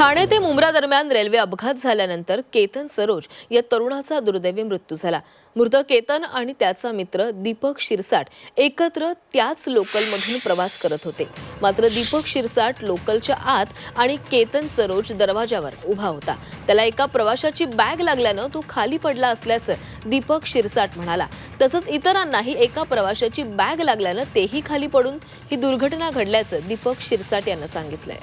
ठाणे ते मुंब्रा दरम्यान रेल्वे अपघात झाल्यानंतर केतन सरोज या तरुणाचा दुर्दैवी मृत्यू झाला. मृत केतन आणि त्याचा मित्र दीपक शिरसाट एकत्र त्याच लोकलमधून प्रवास करत होते. मात्र दीपक शिरसाट लोकलच्या आत आणि केतन सरोज दरवाजावर उभा होता. त्याला एका प्रवाशाची बॅग लागल्यानं तो खाली पडला असल्याचं दीपक शिरसाट म्हणाला. तसंच इतरांनाही एका प्रवाशाची बॅग लागल्यानं तेही खाली पडून ही दुर्घटना घडल्याचं दीपक शिरसाट यानं सांगितलंय.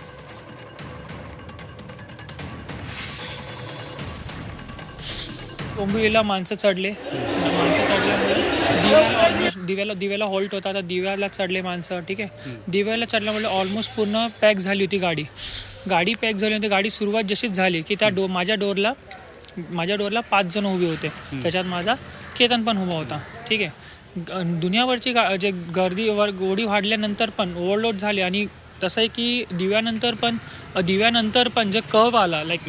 डोंबिवलीला माणसं चढले. माणसं चढल्यामुळे दिव्याला ऑलमोस्ट दिव्याला दिव्याला हॉल्ट होता. तर दिव्याला चढले माणसं ठीक आहे? दिव्याला चढल्यामुळे ऑलमोस्ट पूर्ण पॅक झाली होती गाडी. गाडी पॅक झाली होती. गाडी सुरुवात जशीच झाली की त्या डो माझ्या डोरला माझ्या डोरला पाच जण उभे होते. त्याच्यात माझा केतन पण उभा होता ठीक आहे? ग- दुनियावरची गा जे गर्दी वर गोडी वाढल्यानंतर पण ओव्हरलोड झाले आणि तसं आहे की दिव्यानंतर पण दिव्यानंतर पण जे कर्व आला लाईक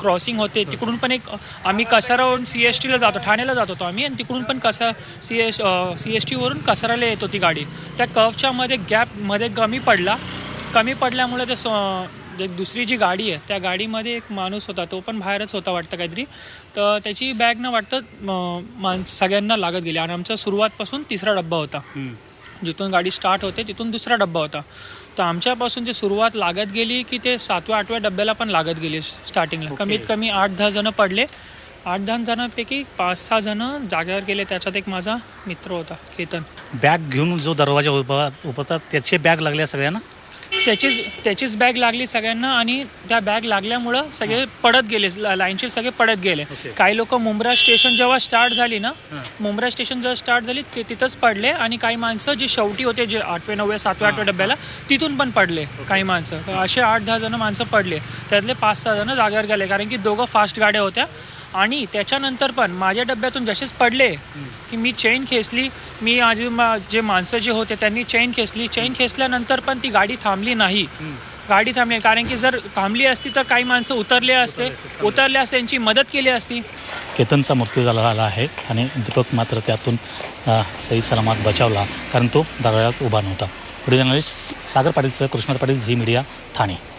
क्रॉसिंग होते तिकडून पण एक आम्ही कसारावरून सी एस टीला जातो ठाण्याला जात होतो आम्ही आणि तिकडून पण कसा सी एस सी एस टीवरून कसाराला येत होती गाडी. त्या कर्वच्या मध्ये गॅपमध्ये कमी पडला. कमी पडल्यामुळे ते स- जे दुसरी जी गाडी आहे त्या गाडीमध्ये एक माणूस होता तो पण बाहेरच होता वाटतं काहीतरी. तर त्याची बॅग न वाटतं सगळ्यांना लागत गेली. आणि आमचा सुरुवातपासून तिसरा डब्बा होता. जिथून गाडी स्टार्ट होते तिथून दुसरा डब्बा होता. तर आमच्यापासून जी सुरुवात लागत गेली की ते सातव्या आठव्या डब्याला पण लागत गेली स्टार्टिंगला कमीत कमी आठ दहा जणं पडले. आठ दहा जणांपैकी पाच सहा जणं जागेवर गेले. त्याच्यात एक माझा मित्र होता केतन. बॅग घेऊन जो दरवाजा उभा उभा त्याचे बॅग लागल्या सगळ्यांना? त्याचीच त्याचीच बॅग लागली सगळ्यांना आणि त्या बॅग लागल्यामुळं सगळे पडत गेले लाईनचे सगळे पडत गेले. काही लोक मुंब्रा स्टेशन जेव्हा स्टार्ट झाली ना मुंब्रा स्टेशन जेव्हा स्टार्ट झाली ते तिथंच पडले आणि काही माणसं जे शेवटी होते जे आठव्या नवव्या सातव्या आठव्या डब्याला तिथून पण पडले काही माणसं. असे आठ दहा जण माणसं पडले. त्यातले पाच सहा जण जागेवर गेले कारण की दोघं फास्ट गाड्या होत्या. आणि त्याच्यानंतर पण माझ्या डब्यातून जसेच पडले की मी चेन खेचली मी मा- जे माणसं जे होते त्यांनी चेन खेचली. चेन खेचल्यानंतर पण ती गाडी थांबली नाही. गाडी थांबली कारण की जर थांबली असती तर काही माणसं उतरले असते. उतरले असते. त्यांची मदत केली असती. केतनचा मृत्यू झालेला आहे आणि दीपक मात्र त्यातून सही सलामत बचावला कारण तो दरवाजात उभा नव्हता. व्हिडिओ जर्नलिस्ट सागर पाटीलसह कृष्ण पाटील झी मीडिया ठाणे.